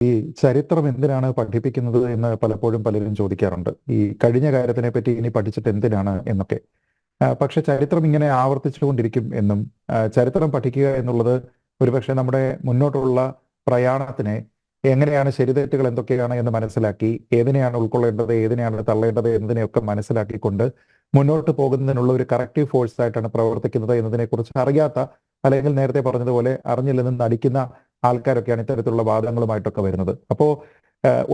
ഈ ചരിത്രം എന്തിനാണ് പഠിപ്പിക്കുന്നത് എന്ന് പലപ്പോഴും പലരും ചോദിക്കാറുണ്ട്. ഈ കഴിഞ്ഞ കാര്യത്തിനെ പറ്റി ഇനി പഠിച്ചിട്ട് എന്തിനാണ് എന്നൊക്കെ. പക്ഷെ ചരിത്രം ഇങ്ങനെ ആവർത്തിച്ചുകൊണ്ടിരിക്കും എന്നും ചരിത്രം പഠിക്കുക എന്നുള്ളത് ഒരുപക്ഷെ നമ്മുടെ മുന്നോട്ടുള്ള പ്രയാണത്തിനെ എങ്ങനെയാണ് ശരിതെറ്റുകൾ എന്തൊക്കെയാണ് എന്ന് മനസ്സിലാക്കി ഏതിനെയാണ് ഉൾക്കൊള്ളേണ്ടത് ഏതിനെയാണ് തള്ളേണ്ടത് എന്നതിനെയൊക്കെ മനസ്സിലാക്കിക്കൊണ്ട് മുന്നോട്ട് പോകുന്നതിനുള്ള ഒരു കറക്റ്റീവ് ഫോഴ്സ് ആയിട്ടാണ് പ്രവർത്തിക്കുന്നത് എന്നതിനെക്കുറിച്ച് അറിയാത്ത അല്ലെങ്കിൽ നേരത്തെ പറഞ്ഞതുപോലെ അറിഞ്ഞില്ലെന്ന് നടിക്കുന്ന ആൾക്കാരൊക്കെയാണ് ഇത്തരത്തിലുള്ള വാദങ്ങളുമായിട്ടൊക്കെ വരുന്നത്. അപ്പോ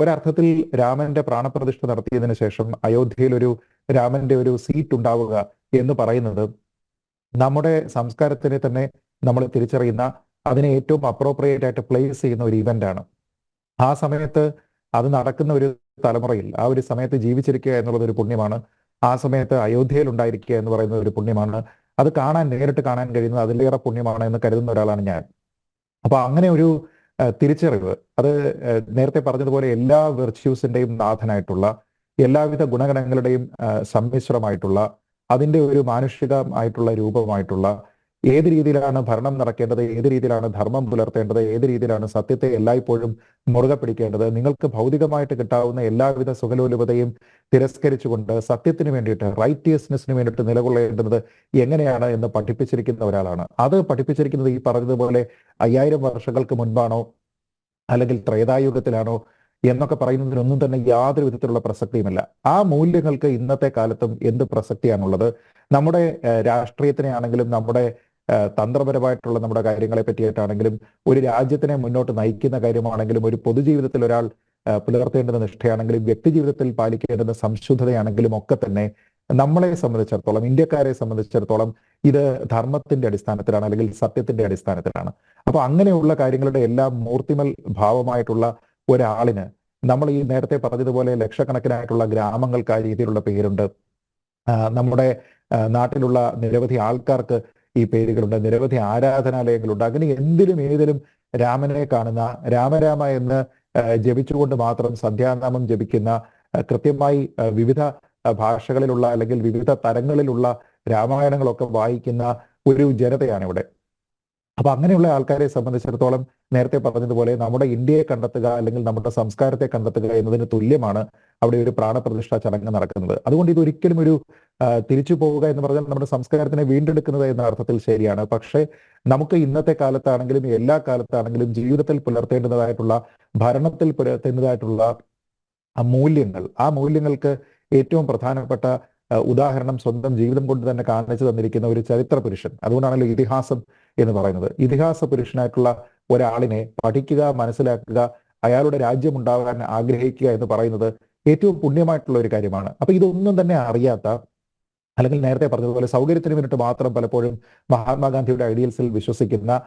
ഒരർത്ഥത്തിൽ രാമന്റെ പ്രാണപ്രതിഷ്ഠ നടത്തിയതിനു ശേഷം അയോധ്യയിൽ ഒരു രാമന്റെ ഒരു സീറ്റ് ഉണ്ടാവുക എന്ന് പറയുന്നത് നമ്മുടെ സംസ്കാരത്തിനെ തന്നെ നമ്മൾ തിരിച്ചറിയുന്ന അതിനെ ഏറ്റവും അപ്രോപ്രിയേറ്റ് ആയിട്ട് പ്ലേസ് ചെയ്യുന്ന ഒരു ഇവന്റ് ആണ്. ആ സമയത്ത് അത് നടക്കുന്ന ഒരു തലമുറയിൽ ആ ഒരു സമയത്ത് ജീവിച്ചിരിക്കുക എന്നുള്ളത് ഒരു പുണ്യമാണ്. ആ സമയത്ത് അയോധ്യയിൽ ഉണ്ടായിരിക്കുക എന്ന് പറയുന്നത് ഒരു പുണ്യമാണ്. അത് കാണാൻ നേരിട്ട് കാണാൻ കഴിയുന്നത് അതിലേറെ പുണ്യമാണ് എന്ന് കരുതുന്ന ഒരാളാണ് ഞാൻ. അപ്പൊ അങ്ങനെ ഒരു തിരിച്ചറിവ് അത് നേരത്തെ പറഞ്ഞതുപോലെ എല്ലാ വെർച്യൂസിന്റെയും നാഥനായിട്ടുള്ള എല്ലാവിധ ഗുണഗണങ്ങളുടെയും സമ്മിശ്രമായിട്ടുള്ള അതിന്റെ ഒരു മാനുഷികമായിട്ടുള്ള രൂപമായിട്ടുള്ള ഏത് രീതിയിലാണ് ഭരണം നടക്കേണ്ടത്? ഏത് രീതിയിലാണ് ധർമ്മം പുലർത്തേണ്ടത്? ഏത് രീതിയിലാണ് സത്യത്തെ എല്ലായ്പ്പോഴും മുറുകെ പിടിക്കേണ്ടത്? നിങ്ങൾക്ക് ഭൗതികമായിട്ട് കിട്ടാവുന്ന എല്ലാവിധ സുഖലോലുപതയും തിരസ്കരിച്ചുകൊണ്ട് സത്യത്തിന് വേണ്ടിയിട്ട് റൈറ്റിയസ്നെസ്സിന് വേണ്ടിയിട്ട് നിലകൊള്ളേണ്ടത് എങ്ങനെയാണ് എന്ന് പഠിപ്പിച്ചിരിക്കുന്ന ഒരാളാണ്. അത് പഠിപ്പിച്ചിരിക്കുന്നത് ഈ പറഞ്ഞതുപോലെ അയ്യായിരം വർഷങ്ങൾക്ക് മുൻപാണോ അല്ലെങ്കിൽ ത്രേതായുഗത്തിലാണോ എന്നൊക്കെ പറയുന്നതിനൊന്നും തന്നെ യാതൊരു വിധത്തിലുള്ള പ്രസക്തിയുമില്ല. ആ മൂല്യങ്ങൾക്ക് ഇന്നത്തെ കാലത്തും എന്ത് പ്രസക്തിയാണുള്ളത്? നമ്മുടെ രാഷ്ട്രീയത്തിനെ ആണെങ്കിലും നമ്മുടെ തന്ത്രപരമായിട്ടുള്ള നമ്മുടെ കാര്യങ്ങളെ പറ്റിയിട്ടാണെങ്കിലും ഒരു രാജ്യത്തിനെ മുന്നോട്ട് നയിക്കുന്ന കാര്യമാണെങ്കിലും ഒരു പൊതുജീവിതത്തിൽ ഒരാൾ പുലർത്തേണ്ടുന്ന നിഷ്ഠയാണെങ്കിലും വ്യക്തിജീവിതത്തിൽ പാലിക്കേണ്ടുന്ന സംശുദ്ധതയാണെങ്കിലും ഒക്കെ തന്നെ നമ്മളെ സംബന്ധിച്ചിടത്തോളം ഇന്ത്യക്കാരെ സംബന്ധിച്ചിടത്തോളം ഇത് ധർമ്മത്തിന്റെ അടിസ്ഥാനത്തിലാണ് അല്ലെങ്കിൽ സത്യത്തിന്റെ അടിസ്ഥാനത്തിലാണ്. അപ്പൊ അങ്ങനെയുള്ള കാര്യങ്ങളുടെ എല്ലാം മൂർത്തിമൽ ഭാവമായിട്ടുള്ള ഒരാളിന് നമ്മൾ ഈ നേരത്തെ പറഞ്ഞതുപോലെ ലക്ഷക്കണക്കിനായിട്ടുള്ള ഗ്രാമങ്ങൾക്ക് ആ രീതിയിലുള്ള പേരുണ്ട്. നമ്മുടെ നാട്ടിലുള്ള നിരവധി ആൾക്കാർക്ക് ഈ പേരുകളുണ്ട് നിരവധി ആരാധനാലയങ്ങളുണ്ട്. അങ്ങനെ എന്തിലും ഏതിലും രാമനെ കാണുന്ന രാമരാമ എന്ന് ജപിച്ചുകൊണ്ട് മാത്രം സന്ധ്യാനാമം ജപിക്കുന്ന കൃത്യമായി വിവിധ ഭാഷകളിലുള്ള അല്ലെങ്കിൽ വിവിധ തരങ്ങളിലുള്ള രാമായണങ്ങളൊക്കെ വായിക്കുന്ന ഒരു ജനതയാണ് ഇവിടെ അപ്പൊ അങ്ങനെയുള്ള ആൾക്കാരെ സംബന്ധിച്ചിടത്തോളം നേരത്തെ പറഞ്ഞതുപോലെ നമ്മുടെ ഇന്ത്യയെ കണ്ടെത്തുക അല്ലെങ്കിൽ നമ്മുടെ സംസ്കാരത്തെ കണ്ടെത്തുക എന്നതിന് തുല്യമാണ് അവിടെ ഒരു പ്രാണപ്രതിഷ്ഠ ചടങ്ങ് നടക്കുന്നത്. അതുകൊണ്ട് ഇത് ഒരിക്കലും ഒരു തിരിച്ചു പോവുക എന്ന് പറഞ്ഞാൽ നമ്മുടെ സംസ്കാരത്തിനെ വീണ്ടെടുക്കുന്നത് എന്ന അർത്ഥത്തിൽ ശരിയാണ്. പക്ഷേ നമുക്ക് ഇന്നത്തെ കാലത്താണെങ്കിലും എല്ലാ കാലത്താണെങ്കിലും ജീവിതത്തിൽ പുലർത്തേണ്ടതായിട്ടുള്ള ഭരണത്തിൽ പുലർത്തേണ്ടതായിട്ടുള്ള മൂല്യങ്ങൾ ആ മൂല്യങ്ങൾക്ക് ഏറ്റവും പ്രധാനപ്പെട്ട ഉദാഹരണം സ്വന്തം ജീവിതം കൊണ്ട് തന്നെ കാണിച്ചു തന്നിരിക്കുന്ന ഒരു ചരിത്ര പുരുഷൻ. അതുകൊണ്ടാണല്ലോ ഇതിഹാസം എന്ന് പറയുന്നത്. ഇതിഹാസ പുരുഷനായിട്ടുള്ള ഒരാളിനെ പഠിക്കുക മനസ്സിലാക്കുക അയാളുടെ രാജ്യം ഉണ്ടാകാൻ ആഗ്രഹിക്കുക എന്ന് പറയുന്നത് ഏറ്റവും പുണ്യമായിട്ടുള്ള ഒരു കാര്യമാണ്. അപ്പൊ ഇതൊന്നും തന്നെ അറിയാത്ത അല്ലെങ്കിൽ നേരത്തെ പറഞ്ഞതുപോലെ സൗകര്യത്തിന് വേണ്ടിയിട്ട് മാത്രം പലപ്പോഴും മഹാത്മാഗാന്ധിയുടെ ഐഡിയൽസിൽ വിശ്വസിക്കുന്ന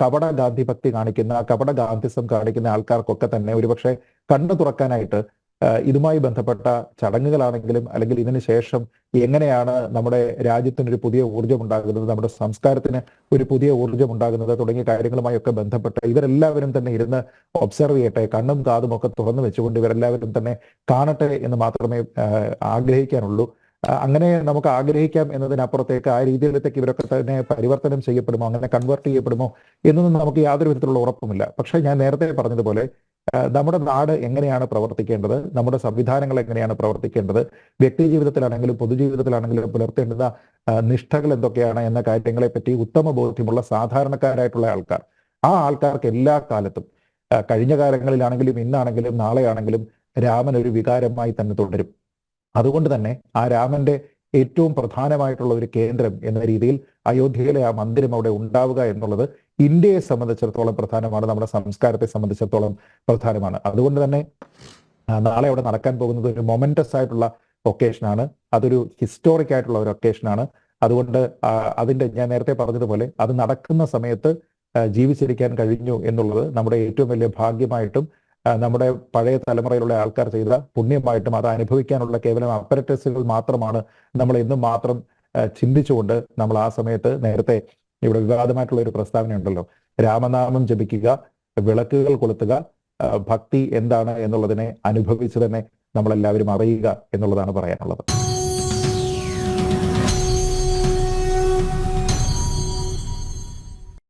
കപട ഗാന്ധി ഭക്തി കാണിക്കുന്ന കപട ഗാന്ധിസം കാണിക്കുന്ന ആൾക്കാർക്കൊക്കെ തന്നെ ഒരുപക്ഷെ കണ്ണു തുറക്കാനായിട്ട് ഇതുമായി ബന്ധപ്പെട്ട ചടങ്ങുകളാണെങ്കിലും അല്ലെങ്കിൽ ഇതിന് ശേഷം എങ്ങനെയാണ് നമ്മുടെ രാജ്യത്തിനൊരു പുതിയ ഊർജം ഉണ്ടാകുന്നത് നമ്മുടെ സംസ്കാരത്തിന് ഒരു പുതിയ ഊർജം ഉണ്ടാകുന്നത് തുടങ്ങിയ കാര്യങ്ങളുമായൊക്കെ ബന്ധപ്പെട്ട് ഇവരെല്ലാവരും തന്നെ ഇരുന്ന് ഒബ്സർവ് ചെയ്യട്ടെ കണ്ണും കാതും ഒക്കെ തുറന്നു വെച്ചുകൊണ്ട് ഇവരെല്ലാവരും തന്നെ കാണട്ടെ എന്ന് മാത്രമേ ആഗ്രഹിക്കാനുള്ളൂ. അങ്ങനെ നമുക്ക് ആഗ്രഹിക്കാം എന്നതിനപ്പുറത്തേക്ക് ആ രീതിയിലത്തേക്ക് ഇവരൊക്കെ തന്നെ പരിവർത്തനം ചെയ്യപ്പെടുമോ അങ്ങനെ കൺവേർട്ട് ചെയ്യപ്പെടുമോ എന്നൊന്നും നമുക്ക് യാതൊരു വിധത്തിലുള്ള ഉറപ്പുമില്ല. പക്ഷേ ഞാൻ നേരത്തെ പറഞ്ഞതുപോലെ നമ്മുടെ നാട് എങ്ങനെയാണ് പ്രവർത്തിക്കേണ്ടത്? നമ്മുടെ സംവിധാനങ്ങൾ എങ്ങനെയാണ് പ്രവർത്തിക്കേണ്ടത്? വ്യക്തി ജീവിതത്തിലാണെങ്കിലും പൊതുജീവിതത്തിലാണെങ്കിലും പുലർത്തേണ്ടുന്ന നിഷ്ഠകൾ എന്തൊക്കെയാണ് എന്ന കാര്യങ്ങളെ പറ്റി ഉത്തമ ബോധ്യമുള്ള സാധാരണക്കാരായിട്ടുള്ള ആൾക്കാർ. ആ ആൾക്കാർക്ക് എല്ലാ കാലത്തും കഴിഞ്ഞ കാലങ്ങളിലാണെങ്കിലും ഇന്നാണെങ്കിലും നാളെയാണെങ്കിലും രാമൻ ഒരു വികാരമായി തന്നെ തുടരും. അതുകൊണ്ട് തന്നെ ആ രാമന്റെ ഏറ്റവും പ്രധാനമായിട്ടുള്ള ഒരു കേന്ദ്രം എന്ന രീതിയിൽ അയോധ്യയിലെ ആ മന്ദിരം അവിടെ ഉണ്ടാവുക എന്നുള്ളത് ഇന്ത്യയെ സംബന്ധിച്ചിടത്തോളം പ്രധാനമാണ് നമ്മുടെ സംസ്കാരത്തെ സംബന്ധിച്ചിടത്തോളം പ്രധാനമാണ്. അതുകൊണ്ട് തന്നെ നാളെ അവിടെ നടക്കാൻ പോകുന്നത് ഒരു മൊമെന്റസ് ആയിട്ടുള്ള ഒക്കേഷനാണ് അതൊരു ഹിസ്റ്റോറിക് ആയിട്ടുള്ള ഒരു ഒക്കേഷനാണ് അതുകൊണ്ട് അതിന്റെ ഞാൻ നേരത്തെ പറഞ്ഞതുപോലെ അത് നടക്കുന്ന സമയത്ത് ജീവിച്ചിരിക്കാൻ കഴിഞ്ഞു എന്നുള്ളത് നമ്മുടെ ഏറ്റവും വലിയ ഭാഗ്യമായിട്ടും നമ്മുടെ പഴയ തലമുറയിലുള്ള ആൾക്കാർ ചെയ്ത പുണ്യമായിട്ടും അത് അനുഭവിക്കാനുള്ള കേവലം അപ്പരറ്റസുകൾ മാത്രമാണ് നമ്മൾ എന്നും മാത്രം ചിന്തിച്ചുകൊണ്ട് നമ്മൾ ആ സമയത്ത് നേരത്തെ ഇവിടെ വിവാദമായിട്ടുള്ള ഒരു പ്രസ്താവന ഉണ്ടല്ലോ രാമനാമം ജപിക്കുക വിളക്കുകൾ കൊളുത്തുക ഭക്തി എന്താണ് എന്നുള്ളതിനെ അനുഭവിച്ച് തന്നെ നമ്മളെല്ലാവരും അറിയുക എന്നുള്ളതാണ് പറയാനുള്ളത്.